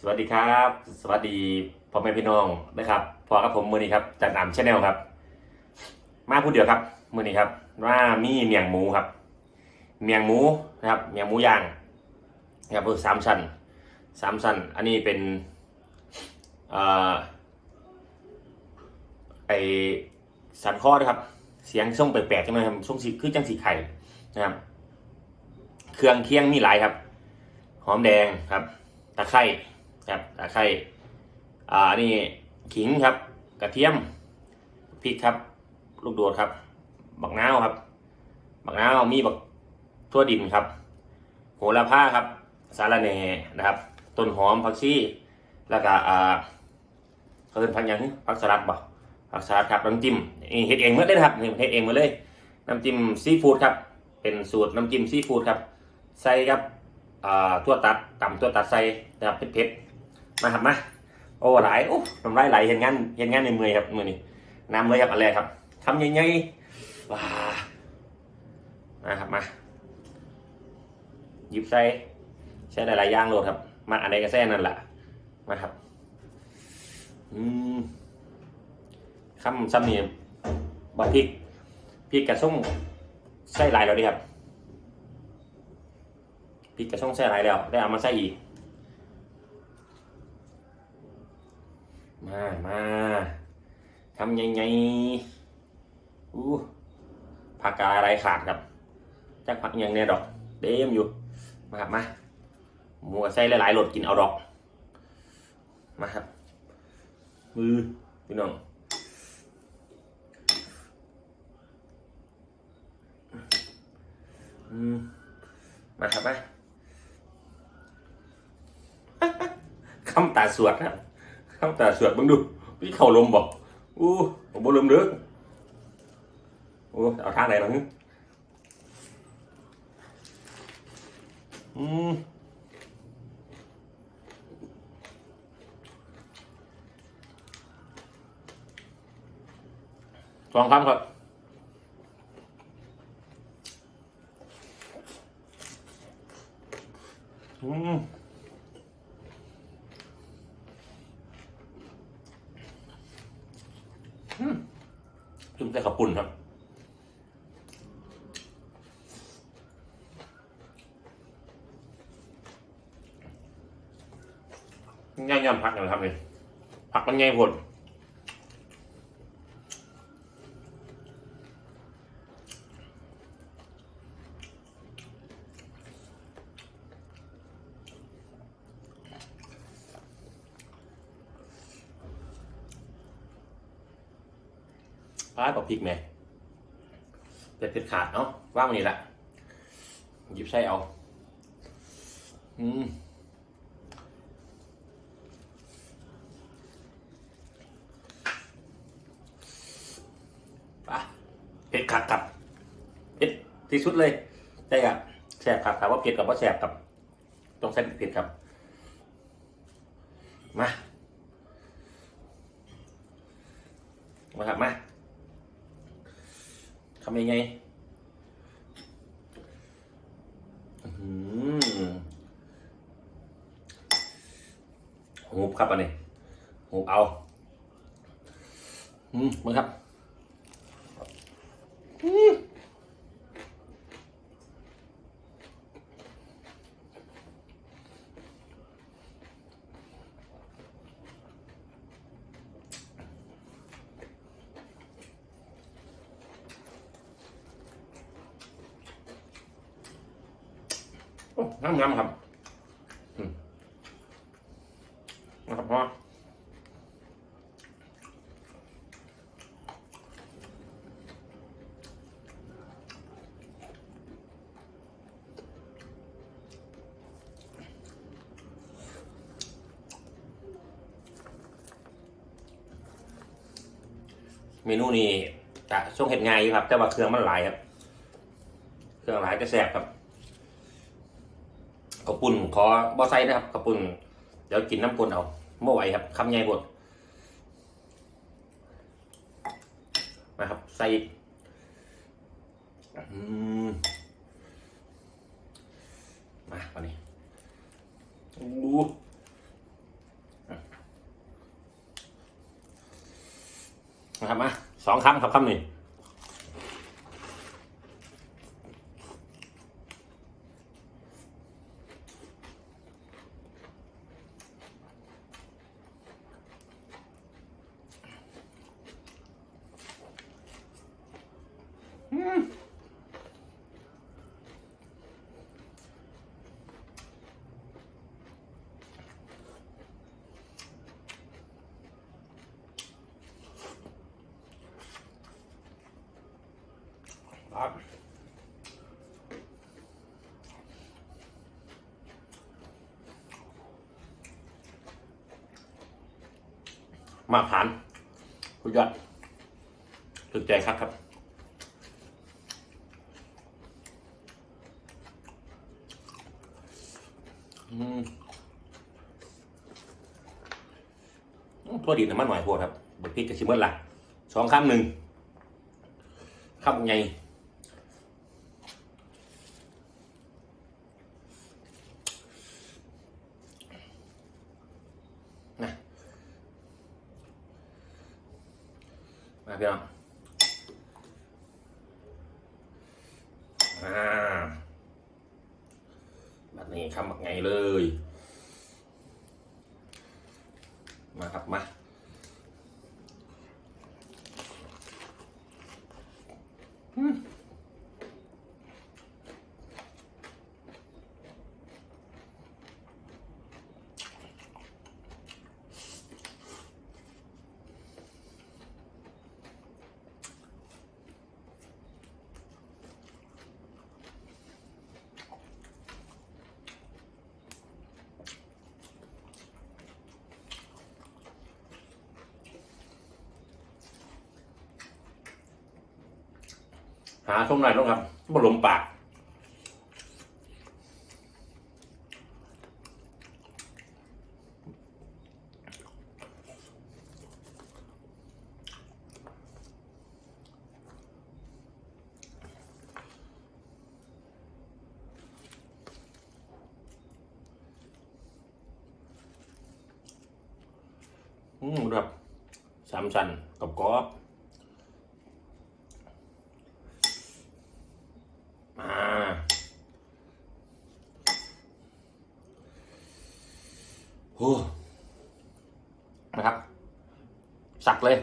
สวัสดีครับ สวัสดีพ่อแม่พี่น้องนะครับพอกับผมมือนี้ครับจันอ่ำชาแนลครับ มาพูดเดียวครับมือนี้ครับว่ามีเมียงหมูครับ เมียงหมูนะครับเมียงหมูย่างนะครับสามชั้นสามชั้นอันนี้เป็นอ่อไอสันคอนะครับเสียงช่องแปลกๆใช่ไหมครับช่องสีคือจังสีไข่นะครับ เครื่องเคียงมีหลายครับ หอมแดงครับตะไคร้ ครับตะไคร้อ่านี่ขิงครับ กระเทียมพริกครับ ลูกโดดครับ บักนาวครับ บักนาวมีบักทั่วดินครับ โหระพาครับ สาระแหน่นะครับ ต้นหอมผักชีแล้วก็อ่าเขาเป็นพักยังผักสลัดบ่ผักสลัดครับน้ำจิ้มนี่เฮ็ดเองเมื่อได้ครับนี่เฮ็ดเองมาเลยน้ำจิ้มซีฟู้ดครับ เป็นสูตรน้ำจิ้มซีฟู้ดครับ ใส่ครับอ่าตัวตัดต่ำตัวตัดใส่นะครับเผ็ดๆ มาครับมาโอ้หลายโอ้น้ำลายไหลเห็นงานเห็นงานในมือครับมือนี้น้ำเลยครับอะไรครับทำยังไงว้ามาครับมาหยิบใส่ใช้หลายๆอย่างโหลดครับมาอันใดก็แซ่นั่นแหละมาครับอืมคำซ้ำนี่บะพริกพริกกระส้มใส่หลายแล้วดิครับพริกกระช่องใส่อะไรแล้ว ได้เอามาใส่อีก มามาทำยังไงอู้ผักกาอะไรขาดครับจักผักยังเนี่ยดอกเด้มอยู่ มาครับมาหมูกับใส่หลายๆรสกินเอาดอก มาครับ มือพี่น้องมาครับมาคำตาสวดครับ คำตาสวดมึงดูพี่เข่าลมบอกอู้ผมบ่ลมเด้อโอ้เอาทางไหนล่ะฮึอืมสองคำครับอืม จุ่มใส่ข้าวปุ่นครับง่ายๆพักกันนะครับนี่ผักมันง่ายผล พายกับพริกไหมเป็ดเป็ดขาดเนาะว่างวันนี้ละหยิบใส่เอา อืมปะเผ็ดขัดครับเผ็ดที่สุดเลยใช่ครับแสบครับถามว่าเผ็ดกับว่าแสบครับต้องใช้เผ็ดครับ มา มาครับมาำยังไงอื้อหือหูบครับอันนี้หูบเอา อืมมาครับ อืม งามๆครับนะครับพ่อเมนูนี้จะช่วงเห็ดง่ายครับ แต่ว่าเครื่องมันหลายครับ เครื่องหลายจะแสบครับ ขอบอไซนะครับกระปุ่นเดี๋ยวกินน้ำกลนเอาเมื่อไหวครับคำใหญ่บดมาครับใส่มาวันนี้ดูนะครับมาสองครั้งครับคำหนึ่ง ครับ มาผ่านคุณยอดถึกใจครับครับอืมตัวดีน้ำมันหน่อยพวครับบดพริกกระชิมเมื่อละสองคำหนึ่งคำไง มาพี่น้องอ่าแบบนี้คำแบบไงเลย มาครับมา หาช่วงไหนต้องครับบนหลมปากอืมครับสามชั้นกับกรอบมาโอ้ นะครับ สักเลย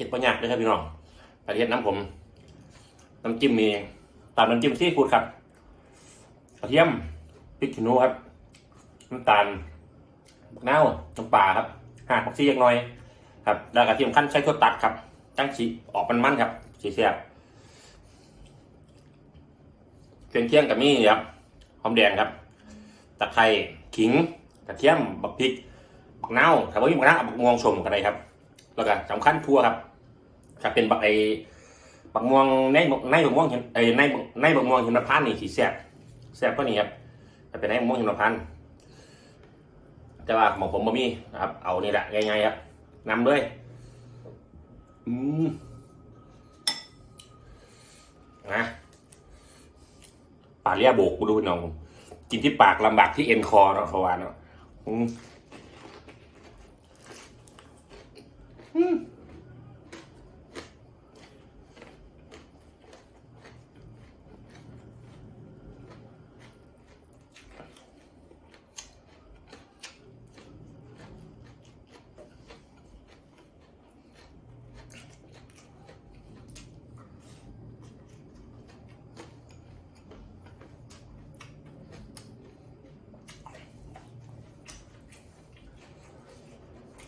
เห็ดประหยัดเลยครับพี่น้องประเทศน้ำผม น้ำจิ้มมีตามน้ำจิ้มซีฟู้ดครับกระเทียมพริกขี้หนูครับ น้ำตาลบักนาวน้ำปลาครับหากผักชีเล็กน้อย ครับแล้วกระเทียมขั้นใช้ถั่วตัดครับตั้งชีออกมันมันๆครับสีเสียบเครื่องเคียงกับมี่ครับหอมแดงครับตะไคร้ขิงกระเทียมบักพริกบักนาวถ้าว่ามีบักนาวบักม่วงชมกันเลยครับ แล้วก็สำคัญทั่วครับ ถ้าเป็นบักไอบักม่วงในในบักม่วงเห็นไอในในบักม่วงเห็นมะพร้าวนี่สีแซ่บแซ่บก็นี่ครับถ้าเป็นในบักม่วงเห็นมะพร้าวแต่ว่าของผมบ่มีนะครับ เอานี่แหละง่ายๆครับนำด้วยอืมนะปากเรียโบกกูดูพี่น้องกินที่ปากลำบากที่เอ็นคอเนาะเขาว่าเนาะ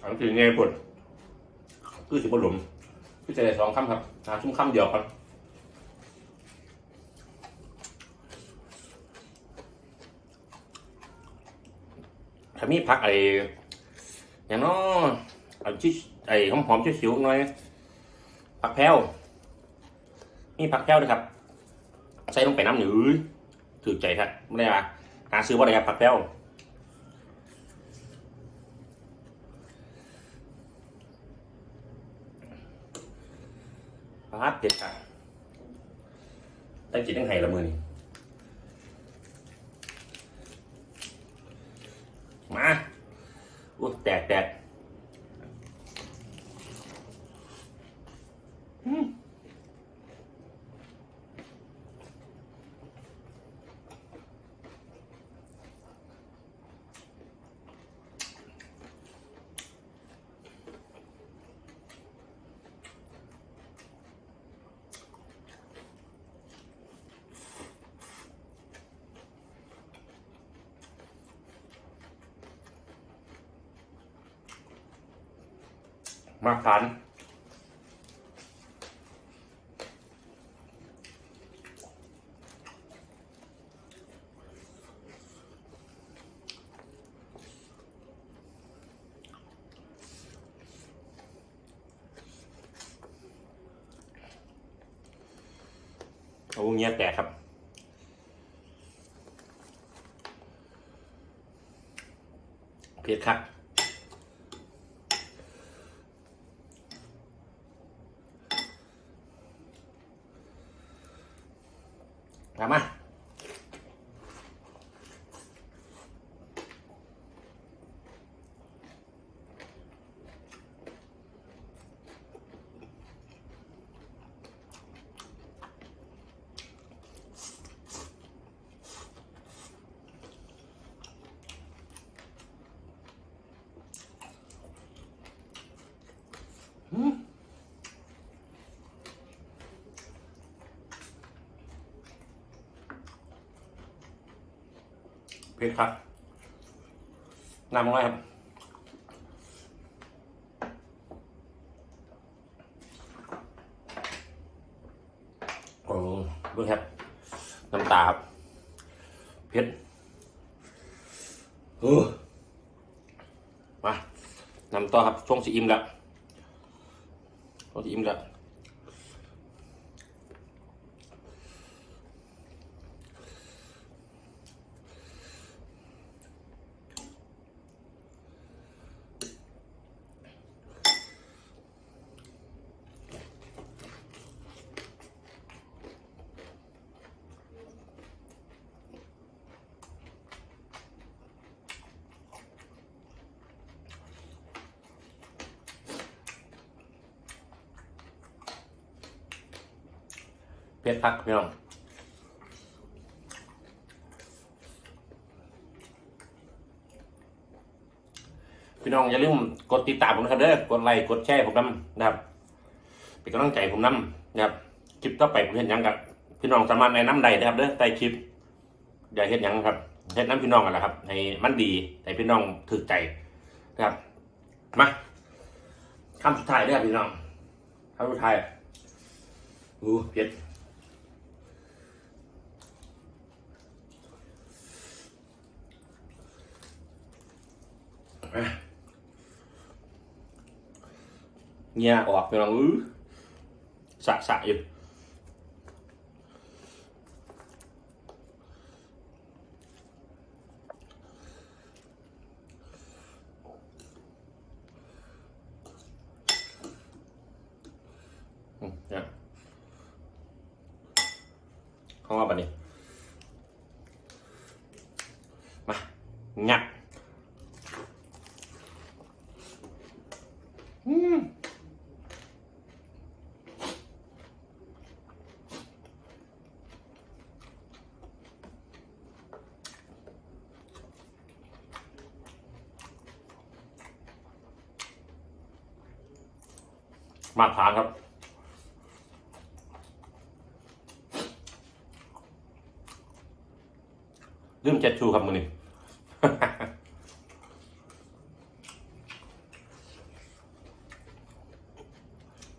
อันคือไงปวดคือสิบหลุมพี่เจอสองคำครับหาชุ่มคำเดียวครับถ้ามีผักไออย่างน้อเอชิไอหอมหอมๆชิวๆหน่อยผักแพรวมีผักแพรวด้วยครับ ใส่ลงไปน้ำหนือถือใจครับไม่ได้ว่าหาซื้อว่าอะไรครับผักแพรว ปาดเด็ดขาดตั้งจิตตั้งไห้ละมือนี่มาอุ้ยแตกแตกอืม มาทานโอ้เงี้ยแตกครับเผ็ดครับ เผ็ดครับน้ำลงไปครับโอ้ดูครับน้ำตาครับเผ็ดเออมา นำต่อครับช่วงสีอิ่มแล้ว เผ็ดพักพี่น้องพี่น้องอย่าลืมกดติดตามผมนะครับเด้อกดไลค์กดแชร์ผมนํนะครับเป็นกำลังใจผมนํนะครับคลิปต่อไปผมเห็นยังกับพี่น้องสามารถแนะนำได้นะครับเด้อใต้คลิปอย่าเห็นยังครับเห็นน้ำพี่น้องกันแหละครับให้มันดีให้พี่น้องถึกใจนะครับมาคำสุดท้ายเด้อพี่น้องคำสุดท้ายอู้เผ็ด เงียออกไปลองอื้อสะสะอยู่อืมเนี่ยเข้ามาปะนี่มางัด มาทานครับ ลืมเจ็ดชูครับมือนี่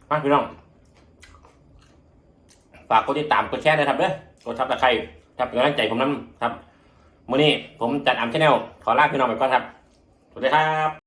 มาพี่น้องฝากกดติดตามกดแชร์ด้วยครับเด้อกดซับตะไคร้ครับเป็นกำลังใจผมน้ำครับมื้อนี้ผมจัดอัมชแนลขอลาพี่น้องไปก่อนครับ สวัสดีครับ